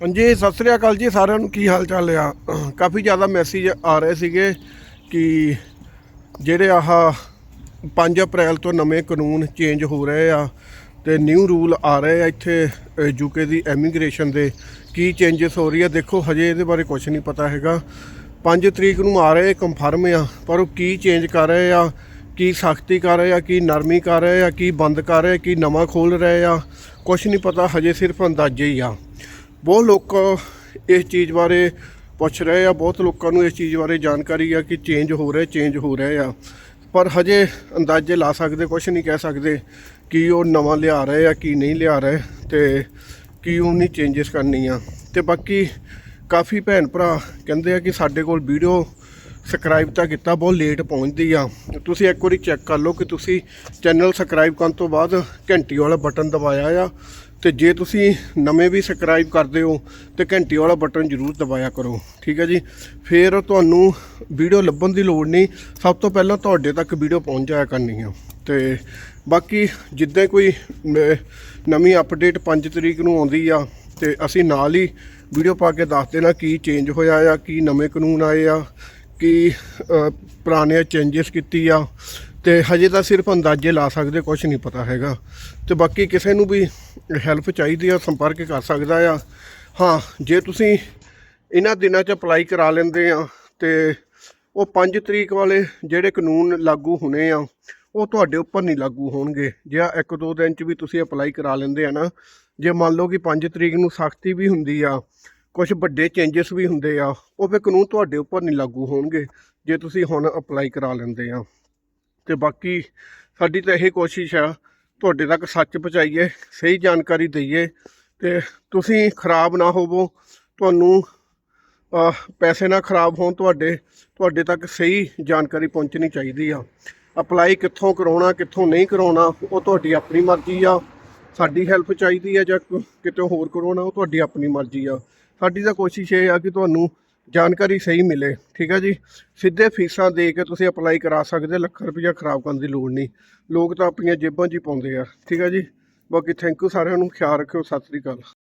ਹਾਂਜੀ, ਸਤਿ ਸ੍ਰੀ ਅਕਾਲ ਜੀ ਸਾਰਿਆਂ ਨੂੰ। ਕੀ ਹਾਲ ਚਾਲ ਆ? ਕਾਫੀ ਜ਼ਿਆਦਾ ਮੈਸੇਜ ਆ ਰਹੇ ਸੀਗੇ ਕਿ ਜਿਹੜੇ ਆਹ 5 ਅਪ੍ਰੈਲ ਤੋਂ ਨਵੇਂ ਕਾਨੂੰਨ ਚੇਂਜ ਹੋ ਰਹੇ ਆ ਤੇ ਨਿਊ ਰੂਲ ਆ ਰਹੇ ਆ ਇੱਥੇ ਯੂਕੇ ਦੀ ਐਮੀਗ੍ਰੇਸ਼ਨ ਦੇ। ਕੀ ਚੇਂਜਸ ਹੋ ਰਹੀ ਆ? ਦੇਖੋ, ਹਜੇ ਇਹਦੇ ਬਾਰੇ ਕੁਝ ਨਹੀਂ ਪਤਾ ਹੈਗਾ। 5 ਤਰੀਕ ਨੂੰ ਆ ਰਹੇ ਕੰਫਰਮ ਆ, ਪਰ ਉਹ ਕੀ ਚੇਂਜ ਕਰ ਰਹੇ ਆ? ਕੀ ਸਖਤੀ ਕਰ ਰਹੇ ਆ? ਕੀ ਨਰਮੀ ਕਰ ਰਹੇ ਆ? ਕੀ ਬੰਦ ਕਰ ਰਹੇ ਕੀ ਨਵਾਂ ਖੋਲ ਰਹੇ ਆ? ਕੁਝ ਨਹੀਂ ਪਤਾ, ਹਜੇ ਸਿਰਫ ਅੰਦਾਜ਼ੇ ਹੀ ਆ। ਬਹੁਤ ਲੋਕ ਇਸ ਚੀਜ਼ ਬਾਰੇ ਪੁੱਛ ਰਹੇ ਆ, ਬਹੁਤ ਲੋਕਾਂ ਨੂੰ ਇਸ ਚੀਜ਼ ਬਾਰੇ ਜਾਣਕਾਰੀ ਆ ਕਿ ਚੇਂਜ ਹੋ ਰਿਹਾ ਚੇਂਜ ਹੋ ਰਿਹਾ ਆ। ਪਰ ਹਜੇ ਅੰਦਾਜ਼ੇ ਲਾ ਸਕਦੇ ਕੁਝ ਨਹੀਂ ਕਹਿ ਸਕਦੇ ਕਿ ਉਹ ਨਵਾਂ ਲਿਆ ਰਹੇ ਆ ਕੀ ਨਹੀਂ ਲਿਆ ਰਹੇ ਤੇ ਕੀ ਉਹਨੀ ਚੇਂਜਸ ਕਰਨੀ ਆ। ਤੇ ਬਾਕੀ ਕਾਫੀ ਭੈਣ ਭਰਾ ਕਹਿੰਦੇ ਆ ਕਿ ਸਾਡੇ ਕੋਲ ਵੀਡੀਓ ਸਬਸਕ੍ਰਾਈਬ ਤਾਂ ਕੀਤਾ, ਬਹੁਤ ਲੇਟ ਪਹੁੰਚਦੀ ਆ। ਤੁਸੀਂ ਇੱਕ ਵਾਰੀ ਚੈੱਕ ਕਰ ਲਓ ਕਿ ਤੁਸੀਂ ਚੈਨਲ ਸਬਸਕ੍ਰਾਈਬ ਕਰਨ ਤੋਂ ਬਾਅਦ ਘੰਟੀ ਵਾਲਾ ਬਟਨ ਦਬਾਇਆ ਆ। ਤੇ ਜੇ ਤੁਸੀਂ ਨਵੇਂ ਵੀ ਸਬਸਕ੍ਰਾਈਬ ਕਰਦੇ ਹੋ ਤੇ ਘੰਟੀ ਵਾਲਾ ਬਟਨ ਜ਼ਰੂਰ ਦਬਾਇਆ ਕਰੋ, ਠੀਕ ਹੈ ਜੀ? ਫਿਰ ਤੁਹਾਨੂੰ ਵੀਡੀਓ ਲੱਭਣ ਦੀ ਲੋੜ ਨਹੀਂ। ਸਭ ਤੋਂ ਪਹਿਲਾਂ ਤੁਹਾਡੇ ਤੱਕ ਵੀਡੀਓ ਪਹੁੰਚ ਜਾਇਆ ਕਰਨੀ ਆ। ਤੇ ਬਾਕੀ ਜਿੱਦਾਂ ਕੋਈ ਨਵੀਂ ਅਪਡੇਟ 5 ਤਰੀਕ ਨੂੰ ਆਉਂਦੀ ਆ, ਤੇ ਅਸੀਂ ਨਾਲ ਹੀ ਵੀਡੀਓ ਪਾ ਕੇ ਦੱਸ ਦੇਣਾ ਕੀ ਚੇਂਜ ਹੋਇਆ ਆ, ਕੀ ਨਵੇਂ ਕਾਨੂੰਨ ਆਏ ਆ, ਕੀ ਪੁਰਾਣੇ ਚੇਂਜਸ ਕੀਤੀ ਆ ਤੇ ਹਜੇ ਤਾਂ ਸਿਰਫ ਅੰਦਾਜ਼ੇ ਲਾ ਸਕਦੇ ਕੁਝ ਨਹੀਂ ਪਤਾ ਹੈਗਾ। ਤੇ ਬਾਕੀ ਕਿਸੇ ਨੂੰ ਵੀ ਹੈਲਪ ਚਾਹੀਦੀ ਆ, ਸੰਪਰਕ ਕਰ ਸਕਦਾ ਆ। ਹਾਂ, ਜੇ ਤੁਸੀਂ ਇਹਨਾਂ ਦਿਨਾਂ 'ਚ ਅਪਲਾਈ ਕਰਾ ਲੈਂਦੇ ਆ, ਤੇ ਉਹ 5 ਤਰੀਕ ਵਾਲੇ ਜਿਹੜੇ ਕਾਨੂੰਨ ਲਾਗੂ ਹੋਣੇ ਆ, ਉਹ ਤੁਹਾਡੇ ਉੱਪਰ ਨਹੀਂ ਲਾਗੂ ਹੋਣਗੇ। ਜੇ ਆ ਇੱਕ ਦੋ ਦਿਨ 'ਚ ਵੀ ਤੁਸੀਂ ਅਪਲਾਈ ਕਰਾ ਲੈਂਦੇ ਆ ਨਾ, ਜੇ ਮੰਨ ਲਓ ਕਿ 5 ਤਰੀਕ ਨੂੰ ਸਖਤੀ ਵੀ ਹੁੰਦੀ ਆ ਕੁਝ ਵੱਡੇ ਚੇਂਜਸ ਵੀ ਹੁੰਦੇ ਆ, ਉਹ ਫਿਰ ਕਾਨੂੰਨ ਤੁਹਾਡੇ ਉੱਪਰ ਨਹੀਂ ਲਾਗੂ ਹੋਣਗੇ, ਜੇ ਤੁਸੀਂ ਹੁਣ ਅਪਲਾਈ ਕਰਾ ਲੈਂਦੇ ਆ। ਤੇ ਬਾਕੀ ਸਾਡੀ ਤਾਂ ਇਹ ਕੋਸ਼ਿਸ਼ ਆ, ਤੁਹਾਡੇ ਤੱਕ ਸੱਚ ਪਹੁੰਚਾਈਏ, ਸਹੀ ਜਾਣਕਾਰੀ ਦਈਏ ਤੇ ਤੁਸੀਂ ਖਰਾਬ ਨਾ ਹੋਵੋ, ਤੁਹਾਨੂੰ ਪੈਸੇ ਨਾ ਖਰਾਬ ਹੋਣ ਤੁਹਾਡੇ ਤੁਹਾਡੇ ਤੱਕ ਸਹੀ ਜਾਣਕਾਰੀ ਪਹੁੰਚਣੀ ਚਾਹੀਦੀ ਆ। ਅਪਲਾਈ ਕਿੱਥੋਂ ਕਰਾਉਣਾ, ਕਿੱਥੋਂ ਨਹੀਂ ਕਰਾਉਣਾ, ਉਹ ਤੁਹਾਡੀ ਆਪਣੀ ਮਰਜ਼ੀ ਆ। ਸਾਡੀ ਹੈਲਪ ਚਾਹੀਦੀ ਆ ਜਾਂ ਕਿਤੇ ਹੋਰ ਕਰਾਉਣਾ, ਉਹ ਤੁਹਾਡੀ ਆਪਣੀ ਮਰਜ਼ੀ ਆ। ਸਾਡੀ ਤਾਂ ਕੋਸ਼ਿਸ਼ ਇਹ ਆ ਕਿ ਤੁਹਾਨੂੰ ਜਾਣਕਾਰੀ ਸਹੀ ਮਿਲੇ, ਠੀਕ ਹੈ ਜੀ? ਸਿੱਧੇ ਫੀਸਾਂ ਦੇ ਕੇ ਤੁਸੀਂ ਅਪਲਾਈ ਕਰਾ ਸਕਦੇ, ਲੱਖ ਰੁਪਈਆ ਖਰਾਬ ਕਰਨ ਦੀ ਲੋੜ ਨਹੀਂ। ਲੋਕ ਤਾਂ ਆਪਣੀਆਂ ਜੇਬਾਂ 'ਚ ਹੀ ਪਾਉਂਦੇ ਆ, ਠੀਕ ਹੈ ਜੀ? ਬਾਕੀ ਥੈਂਕ ਯੂ ਸਾਰਿਆਂ ਨੂੰ, ਖਿਆਲ ਰੱਖਿਓ, ਸਤਿ ਸ੍ਰੀ ਅਕਾਲ।